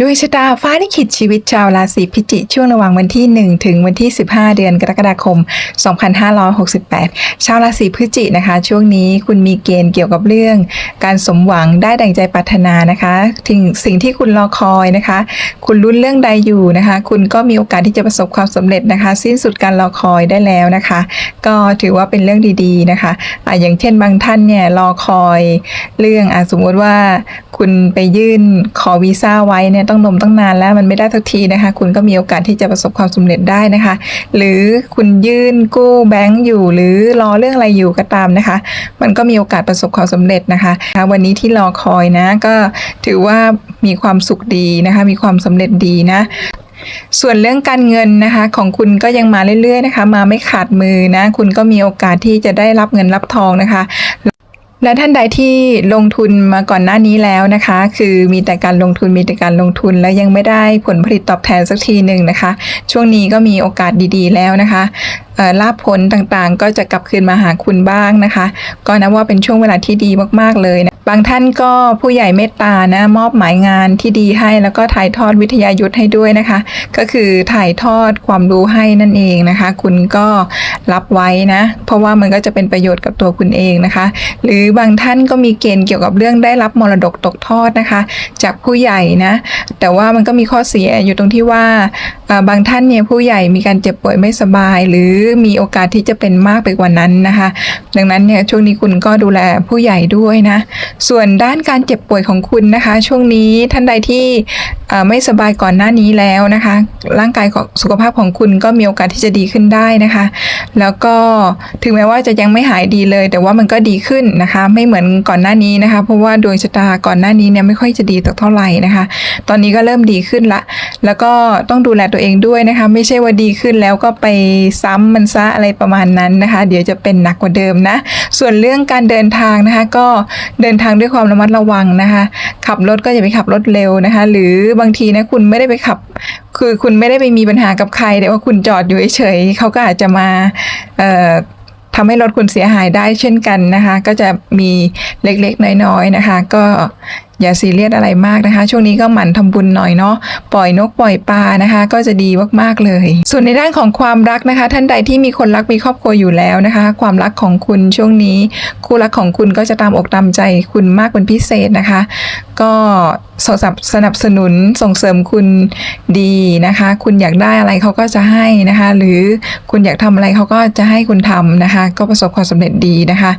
ดวงชะตาฟ้าลิขิตชีวิตชาวราศีพิจิกช่วงระหว่างวันที่ 1 ถึงวันที่ 15 เดือนกรกฎาคม 2568 ชาวราศีพฤศจิกนะคะ ช่วงนี้คุณมีเกณฑ์เกี่ยวกับเรื่อง การสมหวังได้ดังใจปรารถนานะคะถึงสิ่งที่คุณรอคอยนะคะ คุณลุ้นเรื่องใดอยู่นะคะ คุณก็มีโอกาสที่จะประสบความสำเร็จนะคะ สิ้นสุดการรอคอยได้แล้วนะคะ ก็ถือว่าเป็นเรื่องดีๆนะคะอะอย่างเช่นบางท่านเนี่ยรอคอยเรื่องอสมมติว่าคุณไปยื่นขอวีซ่าไว้เนี่ยต้องนมตั้งนานแล้วมันไม่ได้สักทีนะคะ คุณก็มีโอกาสที่จะประสบความสำเร็จได้นะคะ หรือคุณยื่นกู้แบงก์อยู่ หรือรอเรื่องอะไรอยู่ก็ตามนะคะ มันก็มีโอกาสประสบความสำเร็จนะคะวันนี้ที่รอคอยนะก็ถือว่ามีความสุขดีนะคะ มีความสำเร็จดีนะส่วนเรื่องการเงินนะคะของคุณก็ยังมาเรื่อยๆนะคะ มาไม่ขาดมือนะ คุณก็มีโอกาสที่จะได้รับเงินรับทองนะคะ และท่านใดที่ลงทุนมาก่อนหน้านี้แล้วนะคะ คือมีแต่การลงทุนมีแต่การลงทุน แล้วยังไม่ได้ผลผลิตตอบแทนสักทีหนึ่งนะคะ ช่วงนี้ก็มีโอกาสดีๆแล้วนะคะลาภผลต่างๆ ก็จะกลับคืนมาหาคุณบ้างนะคะ ก็นับว่าเป็นช่วงเวลาที่ดีมากๆเลยนะบางท่านก็ผู้ใหญ่เมตตานะมอบหมายงานที่ดีให้แล้วก็ถ่ายทอดวิทยายุทธ์ให้ด้วยนะคะ ก็คือถ่ายทอดความรู้ให้นั่นเองนะคะ คุณก็รับไว้นะ เพราะว่ามันก็จะเป็นประโยชน์กับตัวคุณเองนะคะ หรือบางท่านก็มีเกณฑ์เกี่ยวกับเรื่องได้รับมรดกตกทอดนะคะ จากผู้ใหญ่นะ แต่ว่ามันก็มีข้อเสียอยู่ตรงที่ว่าบางท่านเนี่ยผู้ใหญ่มีการเจ็บป่วยไม่สบายหรือมีโอกาสที่จะเป็นมากไปกว่านั้นนะคะ ดังนั้นเนี่ยช่วงนี้คุณก็ดูแลผู้ใหญ่ด้วยนะ ส่วนด้านการเจ็บป่วยของคุณนะคะ ช่วงนี้ท่านใดที่ไม่สบายก่อนหน้านี้แล้วนะคะ ร่างกายของสุขภาพของคุณก็มีโอกาสที่จะดีขึ้นได้นะคะ แล้วก็ถึงแม้ว่าจะยังไม่หายดีเลย แต่ว่ามันก็ดีขึ้นนะคะ ไม่เหมือนก่อนหน้านี้นะคะ เพราะว่าดวงชะตาก่อนหน้านี้เนี่ยไม่ค่อยจะดีสักเท่าไหร่นะคะ ตอนนี้ก็เริ่มดีขึ้นละ แล้วก็ต้องดูแลตัวเองด้วยนะคะ ไม่ใช่ว่าดีขึ้นแล้วก็ไปซ้ำมันซะอะไรประมาณนั้นนะคะ เดี๋ยวจะเป็นหนักกว่าเดิมนะ ส่วนเรื่องการเดินทางนะคะ ก็เดินทางด้วยความระมัดระวังนะคะ ขับรถก็อย่าไปขับรถเร็วนะคะ หรือบางทีนะคุณไม่ได้ไปขับ คือคุณไม่ได้ไปมีปัญหากับใครแต่ว่าคุณจอดอยู่เฉยๆเขาก็อาจจะมาเอ่อทำให้รถคุณเสียหายได้เช่นกันนะคะ ก็จะมีเล็กๆน้อยๆนะคะ ก็อย่าซีเรียสอะไรมากนะคะ ช่วงนี้ก็หมั่นทำบุญหน่อยเนาะปล่อยนกปล่อยปลานะคะ ก็จะดีมากๆเลย ส่วนในด้านของความรักนะคะ ท่านใดที่มีคนรักมีครอบครัวอยู่แล้วนะคะ ความรักของคุณช่วงนี้ คู่รักของคุณก็จะตามอกตามใจคุณมากเป็นพิเศษนะคะ ก็สนับสนับสนุนส่งเสริมคุณดีนะคะ คุณอยากได้อะไรเขาก็จะให้นะคะ หรือคุณอยากทำอะไรเขาก็จะให้คุณทำนะคะ ก็ประสบความสำเร็จดีนะคะ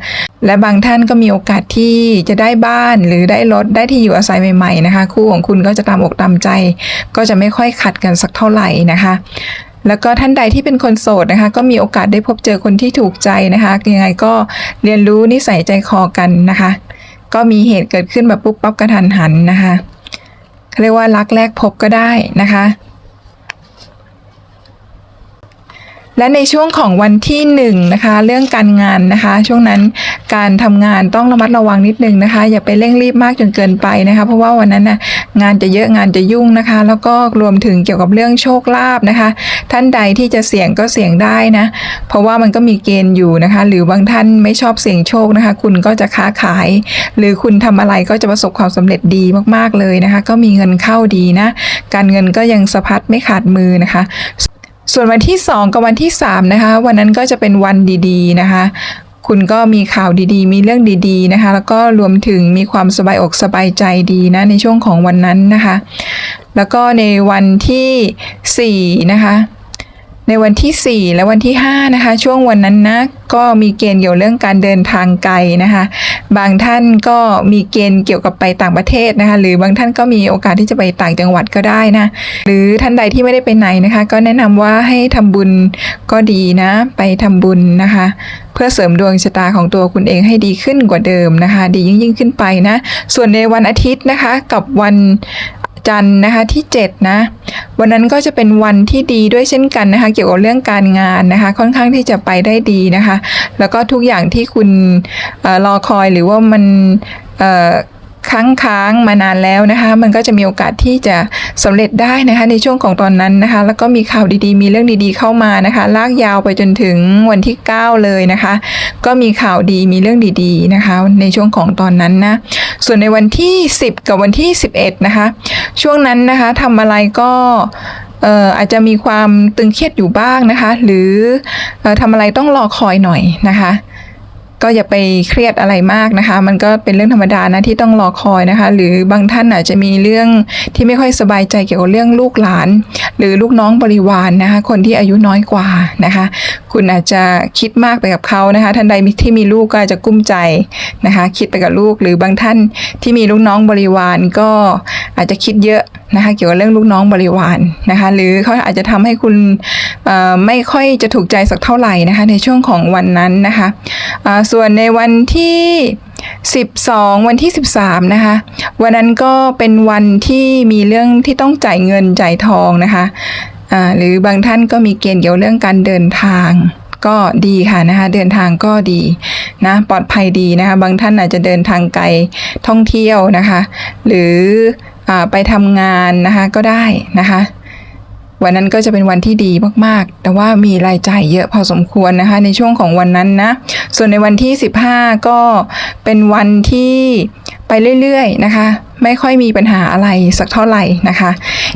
และบางท่านก็มีโอกาสที่จะได้บ้านหรือได้รถได้ที่อยู่อาศัยใหม่ๆนะคะ คู่ของคุณก็จะตามอกตามใจ ก็จะไม่ค่อยขัดกันสักเท่าไหร่นะคะแล้วก็ท่านใดที่เป็นคนโสดนะคะ ก็มีโอกาสได้พบเจอคนที่ถูกใจนะคะยังไงก็เรียนรู้นิสัยใจคอกันนะคะ ก็มีเหตุเกิดขึ้นแบบปุ๊บปั๊บกระทันหันนะคะเขาเรียกว่ารักแรกพบก็ได้นะคะ และในช่วงของวันที่หนึ่งนะคะเรื่องการงานนะคะ ช่วงนั้นการทำงานต้องระมัดระวังนิดนึงนะคะ อย่าไปเร่งรีบมากจนเกินไปนะคะ เพราะว่าวันนั้นนะงานจะเยอะงานจะยุ่งนะคะ แล้วก็รวมถึงเกี่ยวกับเรื่องโชคลาภนะคะ ท่านใดที่จะเสี่ยงก็เสี่ยงได้นะเพราะว่ามันก็มีเกณฑ์อยู่นะคะ หรือบางท่านไม่ชอบเสี่ยงโชคนะคะ คุณก็จะค้าขาย หรือคุณทำอะไรก็จะประสบความสำเร็จดีมากๆเลยนะคะ ก็มีเงินเข้าดีนะการเงินก็ยังสะพัดไม่ขาดมือนะคะ ส่วนวันที่ 2 กับวันที่ 3 นะคะ วันนั้นก็จะเป็นวันดีๆนะคะ คุณก็มีข่าวดีๆ มีเรื่องดีๆนะคะ แล้วก็รวมถึงมีความสบายอกสบายใจดีนะในช่วงของวันนั้นนะคะ แล้วก็ในวันที่4นะคะ ในวันที่ 4 และวันที่ 5 นะคะ ช่วงวันนั้นนะก็มีเกณฑ์เกี่ยวเรื่องการเดินทางไกลนะคะ บางท่านก็มีเกณฑ์เกี่ยวกับไปต่างประเทศนะคะ หรือบางท่านก็มีโอกาสที่จะไปต่างจังหวัดก็ได้นะหรือท่านใดที่ไม่ได้ไปไหนนะคะ ก็แนะนำว่าให้ทำบุญก็ดีนะ ไปทำบุญนะคะ เพื่อเสริมดวงชะตาของตัวคุณเองให้ดีขึ้นกว่าเดิมนะคะ ดียิ่งยิ่งขึ้นไปนะ ส่วนในวันอาทิตย์นะคะ กับวัน จันทร์นะคะที่7นะวันนั้นก็จะเป็นวันที่ดีด้วยเช่นกันนะคะ เกี่ยวกับเรื่องการงานนะคะ ค่อนข้างที่จะไปได้ดีนะคะ แล้วก็ทุกอย่างที่คุณออรอคอยหรือว่ามันเค้างค้างๆมานานแล้วนะคะ มันก็จะมีโอกาสที่จะสำเร็จได้นะคะในช่วงของตอนนั้นนะคะ แล้วก็มีข่าวดีๆ มีเรื่องดีๆเข้ามานะคะ ลากยาวไปจนถึงวันที่ 9 เลยนะคะ ก็มีข่าวดีมีเรื่องดีๆนะคะ ในช่วงของตอนนั้นนะส่วนในวันที่ 10 กับวันที่ 11 นะคะ ช่วงนั้นนะคะทำอะไรก็อาจจะมีความตึงเครียดอยู่บ้างนะคะ หรืออทำอะไรต้องรอคอยหน่อยนะคะ ก็อย่าไปเครียดอะไรมากนะคะ มันก็เป็นเรื่องธรรมดานะที่ต้องรอคอยนะคะ หรือบางท่านอาจจะมีเรื่องที่ไม่ค่อยสบายใจเกี่ยวกับเรื่องลูกหลาน หรือลูกน้องบริวารนนะคะ คนที่อายุน้อยกว่านะคะ คุณอาจจะคิดมากไปกับเขานะคะ ท่านใดที่มีลูกก็อาจจะกุ้มใจนะคะ คิดไปกับลูกหรือบางท่านที่มีลูกน้องบริวารก็อาจจะคิดเยอะ นะคะเกี่ยวกับเรื่องลูกน้องบริวารนะคะหรือเขาอาจจะทำให้คุณไม่ค่อยจะถูกใจสักเท่าไหร่นะคะในช่วงของวันนั้นนะคะส่วนในวันที่12 วันที่ 13 นะคะ วันนั้นก็เป็นวันที่มีเรื่องที่ต้องจ่ายเงินจ่ายทองนะคะหรือบางท่านก็มีเกณฑ์เกี่ยวเรื่องการเดินทางก็ดีค่ะนะคะเดินทางก็ดีนะปลอดภัยดีนะคะ บางท่านอาจจะเดินทางไกลท่องเที่ยวนะคะ หรือ ไปทำงานนะคะก็ได้นะคะวันนั้นก็จะเป็นวันที่ดีมากๆ แต่ว่ามีรายจ่ายเยอะพอสมควรนะคะ ในช่วงของวันนั้นนะ ส่วนในวันที่ 15 ก็เป็นวันที่ ไปเรื่อยๆนะคะ ไม่ค่อยมีปัญหาอะไรสักเท่าไหร่นะคะ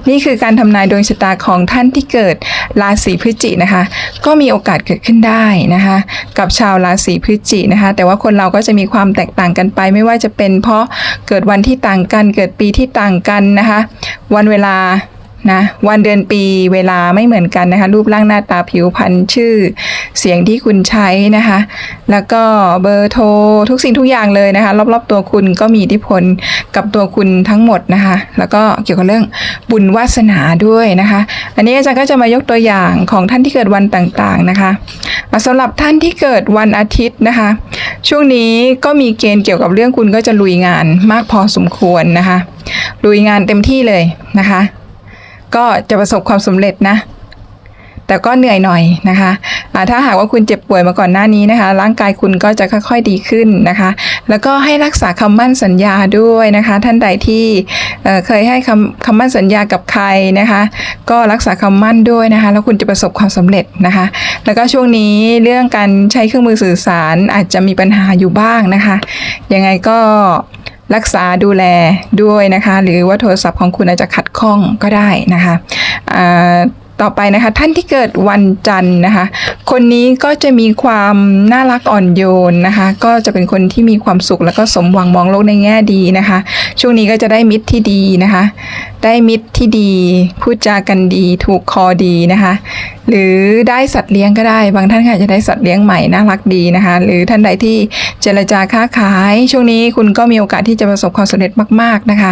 นี่คือการทำนายดวงชะตาของท่านที่เกิดราศีพฤศจินะคะ ก็มีโอกาสเกิดขึ้นได้นะคะ กับชาวราศีพฤศจินะคะ แต่ว่าคนเราก็จะมีความแตกต่างกันไป ไม่ว่าจะเป็นเพราะเกิดวันที่ต่างกัน เกิดปีที่ต่างกันนะคะ วันเวลา นะวันเดือนปีเวลาไม่เหมือนกันนะคะ รูปร่างหน้าตาผิวพรรณชื่อ เสียงที่คุณใช้นะคะ แล้วก็เบอร์โทรทุกสิ่งทุกอย่างเลยนะคะ รอบๆตัวคุณก็มีอิทธิพลกับตัวคุณทั้งหมดนะคะ แล้วก็เกี่ยวกับเรื่องบุญวาสนาด้วยนะคะ อันนี้อาจารย์ก็จะมายกตัวอย่างของท่านที่เกิดวันต่างๆนะคะอะสำหรับท่านที่เกิดวันอาทิตย์นะคะ ช่วงนี้ก็มีเกณฑ์เกี่ยวกับเรื่องคุณก็จะลุยงานมากพอสมควรนะคะลุยงานเต็มที่เลยนะคะ ก็จะประสบความสำเร็จนะ แต่ก็เหนื่อยหน่อยนะคะอ่าถ้าหากว่าคุณเจ็บป่วยมาก่อนหน้านี้นะคะ ร่างกายคุณก็จะค่อยๆดีขึ้นนะคะ แล้วก็ให้รักษาคำมั่นสัญญาด้วยนะคะ ท่านใดที่เเคยให้คำคำมั่นสัญญากับใครนะคะ ก็รักษาคำมั่นด้วยนะคะ แล้วคุณจะประสบความสำเร็จนะคะ แล้วก็ช่วงนี้เรื่องการใช้เครื่องมือสื่อสารอาจจะมีปัญหาอยู่บ้างนะคะ ยังไงก็ รักษาดูแลด้วยนะคะ หรือว่าโทรศัพท์ของคุณอาจจะขัดข้องก็ได้นะคะ ต่อไปนะคะ ท่านที่เกิดวันจันทร์นะคะ คนนี้ก็จะมีความน่ารักอ่อนโยนนะคะ ก็จะเป็นคนที่มีความสุขแล้วก็สมหวังมองโลกในแง่ดีนะคะ ช่วงนี้ก็จะได้มิตรที่ดีนะคะ ได้มิตรที่ดีพูดจากันดีถูกคอดีนะคะ หรือได้สัตว์เลี้ยงก็ได้ บางท่านก็อาจจะได้สัตว์เลี้ยงใหม่น่ารักดีนะคะ หรือท่านใดที่เจรจาค้าขาย ช่วงนี้คุณก็มีโอกาสที่จะประสบความสำเร็จมาก ๆนะคะ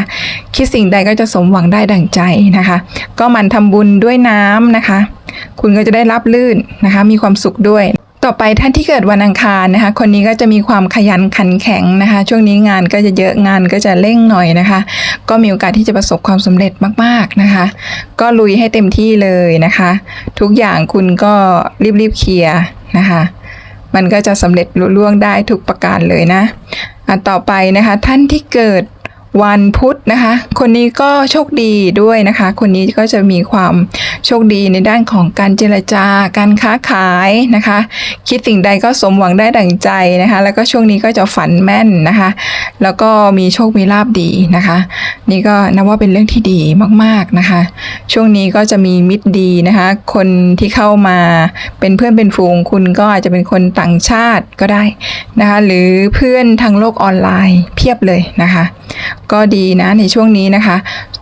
คิดสิ่งใดก็จะสมหวังได้ดั่งใจนะคะ ก็มันทำบุญด้วยน้ำนะคะ คุณก็จะได้รับลื่นนะคะ มีความสุขด้วย ต่อไปท่านที่เกิดวันอังคารนะคะ คนนี้ก็จะมีความขยันขันแข็งนะคะ ช่วงนี้งานก็จะเยอะงานก็จะเร่งหน่อยนะคะ ก็มีโอกาสที่จะประสบความสำเร็จมากๆนะคะ ก็ลุยให้เต็มที่เลยนะคะ ทุกอย่างคุณก็รีบๆเคลียร์นะคะมันก็จะสำเร็จลุล่วงได้ทุกประการเลยนะอะต่อไปนะคะ ท่านที่เกิด วันพุธนะคะ คนนี้ก็โชคดีด้วยนะคะ คนนี้ก็จะมีความโชคดีในด้านของการเจรจาการค้าขายนะคะ คิดสิ่งใดก็สมหวังได้ดั่งใจนะคะ แล้วก็ช่วงนี้ก็จะฝันแม่นนะคะ แล้วก็มีโชคมีลาบดีนะคะ นี่ก็นับว่าเป็นเรื่องที่ดีมากๆนะคะ ช่วงนี้ก็จะมีมิตรดีนะคะ คนที่เข้ามาเป็นเพื่อนเป็นฝูงคุณก็อาจจะเป็นคนต่างชาติก็ได้นะคะ หรือเพื่อนทางโลกออนไลน์เพียบเลยนะคะก็ดีนะในช่วงนี้นะคะ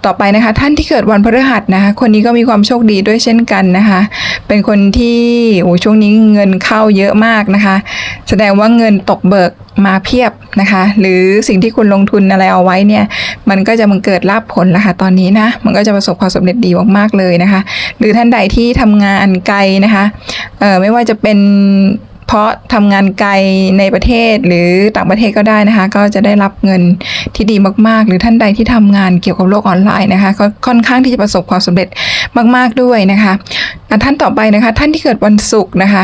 ต่อไปนะคะ ท่านที่เกิดวันพฤหัสนะคะ คนนี้ก็มีความโชคดีด้วยเช่นกันนะคะ เป็นคนที่โอ้ช่วงนี้เงินเข้าเยอะมากนะคะ แสดงว่าเงินตกเบิกมาเพียบนะคะ หรือสิ่งที่คุณลงทุนอะไรเอาไว้เนี่ย มันก็จะมันเกิดลาบผลแล้วค่ะตอนนี้นะมันก็จะประสบความสำเร็จดีมากๆเลยนะคะ หรือท่านใดที่ทำงานไกลนะคะเอ่อไม่ว่าจะเป็น เพราะทำงานไกลในประเทศหรือต่างประเทศก็ได้นะคะ ก็จะได้รับเงินที่ดีมากๆ หรือท่านใดที่ทำงานเกี่ยวกับโลกออนไลน์นะคะ ก็ค่อนข้างที่จะประสบความสำเร็จมาก ๆด้วยนะคะท่านต่อไปนะคะ ท่านที่เกิดวันศุกร์นะคะ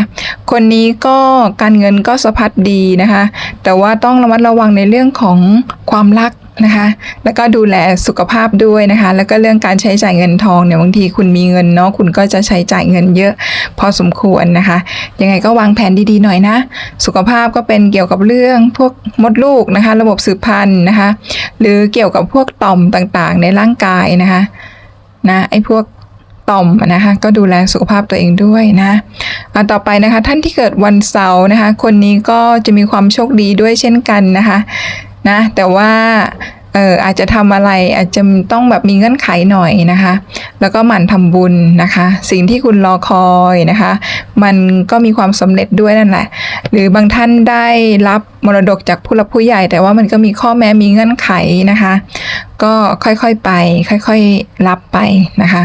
คนนี้ก็การเงินก็สะพัดดีนะคะ แต่ว่าต้องระมัดระวังในเรื่องของความรัก นะคะ แล้วก็ดูแลสุขภาพด้วยนะคะ แล้วก็เรื่องการใช้จ่ายเงินทองเนี่ยบางทีคุณมีเงินเนาะคุณก็จะใช้จ่ายเงินเยอะพอสมควรนะคะ ยังไงก็วางแผนดีๆหน่อยนะ สุขภาพก็เป็นเกี่ยวกับเรื่องพวกมดลูกนะคะ ระบบสืบพันธุ์นะคะ หรือเกี่ยวกับพวกต่อมต่างๆ ในร่างกายนะคะนะไอ้พวกต่อมนะคะก็ดูแลสุขภาพตัวเองด้วยนะอะต่อไปนะคะท่านที่เกิดวันเสาร์นะคะ คนนี้ก็จะมีความโชคดีด้วยเช่นกันนะคะ นะ แต่ว่าเอออาจจะทำอะไรอาจจะต้องแบบมีเงื่อนไขหน่อยนะคะ แล้วก็หมั่นทำบุญนะคะ สิ่งที่คุณรอคอยนะคะ มันก็มีความสำเร็จด้วยนั่นแหละ หรือบางท่านได้รับมรดกจากผู้หลักผู้ใหญ่ แต่ว่ามันก็มีข้อแม้มีเงื่อนไขนะคะ ก็ค่อยๆไป ค่อยๆรับไปนะคะ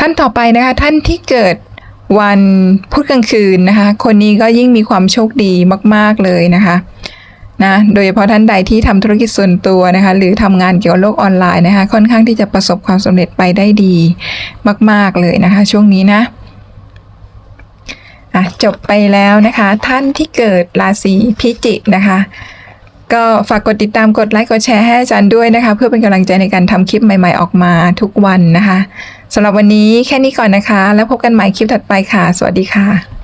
ท่านต่อไปนะคะท่านที่เกิดวันพุธกลางคืนนะคะ คนนี้ก็ยิ่งมีความโชคดีมาก ๆเลยนะคะ นะโดยเฉพาะท่านใดที่ทำธุรกิจส่วนตัวนะคะหรือทำงานเกี่ยวกับโลกออนไลน์นะคะค่อนข้างที่จะประสบความสำเร็จไปได้ดีมาก ๆเลยนะคะ ช่วงนี้นะอะจบไปแล้วนะคะ ท่านที่เกิดราศีพิจิกนะคะ ก็ฝากกดติดตามกดไลค์กดแชร์ให้อาจารย์ด้วยนะคะ เพื่อเป็นกำลังใจในการทำคลิปใหม่ๆออกมาทุกวันนะคะสำหรับวันนี้แค่นี้ก่อนนะคะ แล้วพบกันใหม่คลิปถัดไปค่ะ สวัสดีค่ะ